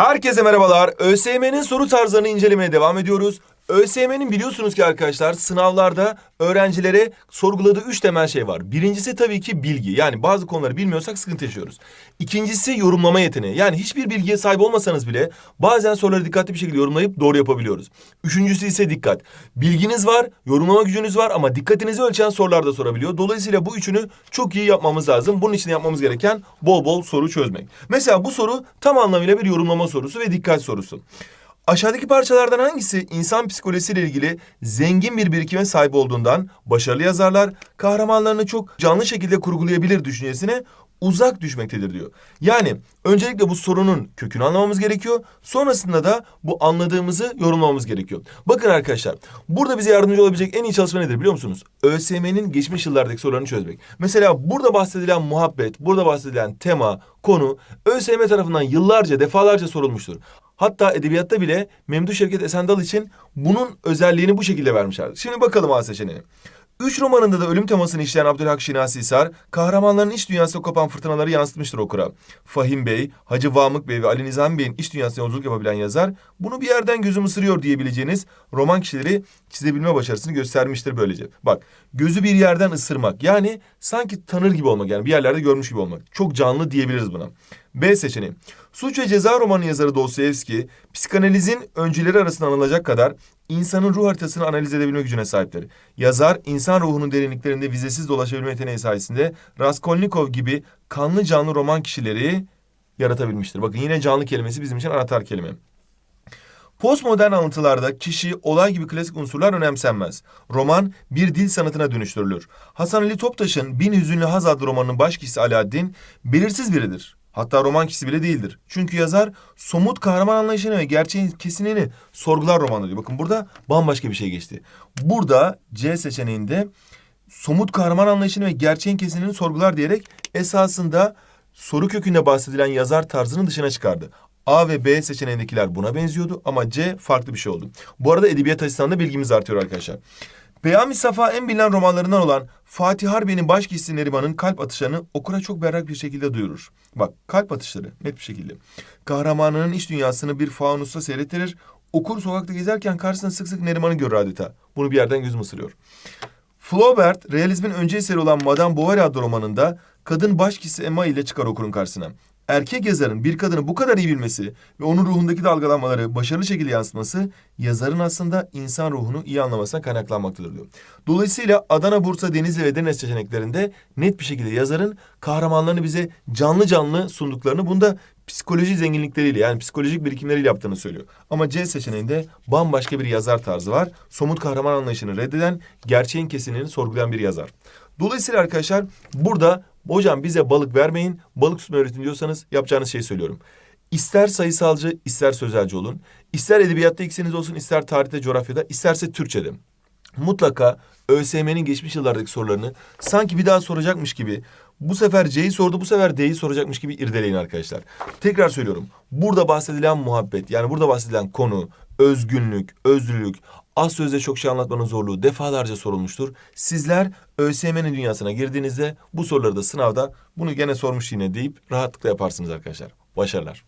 Herkese merhabalar. ÖSYM'nin soru tarzlarını incelemeye devam ediyoruz. ÖSYM'nin biliyorsunuz ki arkadaşlar sınavlarda öğrencilere sorguladığı üç temel şey var. Birincisi tabii ki bilgi. Yani bazı konuları bilmiyorsak sıkıntı yaşıyoruz. İkincisi yorumlama yeteneği. Yani hiçbir bilgiye sahip olmasanız bile bazen soruları dikkatli bir şekilde yorumlayıp doğru yapabiliyoruz. Üçüncüsü ise dikkat. Bilginiz var, yorumlama gücünüz var ama dikkatinizi ölçen sorular da sorabiliyor. Dolayısıyla bu üçünü çok iyi yapmamız lazım. Bunun için yapmamız gereken bol bol soru çözmek. Mesela bu soru tam anlamıyla bir yorumlama sorusu ve dikkat sorusu. Aşağıdaki parçalardan hangisi insan psikolojisiyle ilgili zengin bir birikime sahip olduğundan başarılı yazarlar kahramanlarını çok canlı şekilde kurgulayabilir düşüncesine uzak düşmektedir diyor. Yani öncelikle bu sorunun kökünü anlamamız gerekiyor. Sonrasında da bu anladığımızı yorumlamamız gerekiyor. Bakın arkadaşlar burada bize yardımcı olabilecek en iyi çalışma nedir biliyor musunuz? ÖSYM'nin geçmiş yıllardaki sorularını çözmek. Mesela burada bahsedilen muhabbet, burada bahsedilen tema, konu ÖSYM tarafından yıllarca, defalarca sorulmuştur. Hatta edebiyatta bile Memduh Şevket Esendal için bunun özelliğini bu şekilde vermişler. Şimdi bakalım A seçeneğine. Üç romanında da ölüm temasını işleyen Abdülhak Şinasi Hisar, kahramanların iç dünyasında kopan fırtınaları yansıtmıştır okura. Fahim Bey, Hacı Vamık Bey ve Ali Nizami Bey'in iç dünyasına yolculuk yapabilen yazar, bunu bir yerden gözüm ısırıyor diyebileceğiniz roman kişileri çizebilme başarısını göstermiştir böylece. Bak, gözü bir yerden ısırmak, yani sanki tanır gibi olmak, yani bir yerlerde görmüş gibi olmak. Çok canlı diyebiliriz buna. B seçeneği. Suç ve Ceza romanı yazarı Dostoyevski, psikanalizin öncüleri arasında anılacak kadar insanın ruh haritasını analiz edebilme gücüne sahiptir. Yazar, insan ruhunun derinliklerinde vizesiz dolaşabilme yeteneği sayesinde Raskolnikov gibi kanlı canlı roman kişileri yaratabilmiştir. Bakın yine canlı kelimesi bizim için anahtar kelime. Postmodern anlatılarda kişi, olay gibi klasik unsurlar önemsenmez. Roman bir dil sanatına dönüştürülür. Hasan Ali Toptaş'ın Bin Hüzünlü Haz adlı romanının baş kişisi Alaaddin belirsiz biridir. Hatta roman kişisi bile değildir. Çünkü yazar somut kahraman anlayışını ve gerçeğin kesinliğini sorgular romanı diyor. Bakın burada bambaşka bir şey geçti. Burada C seçeneğinde somut kahraman anlayışını ve gerçeğin kesinliğini sorgular diyerek esasında soru kökünde bahsedilen yazar tarzının dışına çıkardı. A ve B seçeneğindekiler buna benziyordu ama C farklı bir şey oldu. Bu arada edebiyat açısından da bilgimiz artıyor arkadaşlar. Peyami Safa en bilinen romanlarından olan Fatih Harbiye'nin baş kişisi Neriman'ın kalp atışlarını okura çok berrak bir şekilde duyurur. Bak kalp atışları net bir şekilde. Kahramanının iç dünyasını bir faunusta seyrettirir. Okur sokakta gezerken karşısına sık sık Neriman'ı görür adeta. Bunu bir yerden gözüm ısırıyor. Flaubert, realizmin önce eseri olan Madame Bovary adlı romanında kadın baş kişisi Emma ile çıkar okurun karşısına. Erkek yazarın bir kadını bu kadar iyi bilmesi ve onun ruhundaki dalgalanmaları başarılı şekilde yansıtması yazarın aslında insan ruhunu iyi anlamasına kaynaklanmaktadır diyor. Dolayısıyla Adana, Bursa, Denizli ve Deniz seçeneklerinde net bir şekilde yazarın kahramanlarını bize canlı canlı sunduklarını bunda psikoloji zenginlikleriyle yani psikolojik birikimleriyle yaptığını söylüyor. Ama C seçeneğinde bambaşka bir yazar tarzı var. Somut kahraman anlayışını reddeden, gerçeğin kesinliğini sorgulayan bir yazar. Dolayısıyla arkadaşlar burada hocam bize balık vermeyin, balık tutma öğretin diyorsanız yapacağınız şeyi söylüyorum. İster sayısalcı, ister sözelci olun. İster edebiyatta iksiniz olsun, ister tarihte, coğrafyada, isterse Türkçe'de. Mutlaka ÖSYM'nin geçmiş yıllardaki sorularını sanki bir daha soracakmış gibi bu sefer C'yi sordu, bu sefer D'yi soracakmış gibi irdeleyin arkadaşlar. Tekrar söylüyorum. Burada bahsedilen muhabbet, yani burada bahsedilen konu, özgünlük, özlülük, az sözle çok şey anlatmanın zorluğu defalarca sorulmuştur. Sizler ÖSYM'nin dünyasına girdiğinizde bu soruları da sınavda bunu gene sormuş yine deyip rahatlıkla yaparsınız arkadaşlar. Başarılar.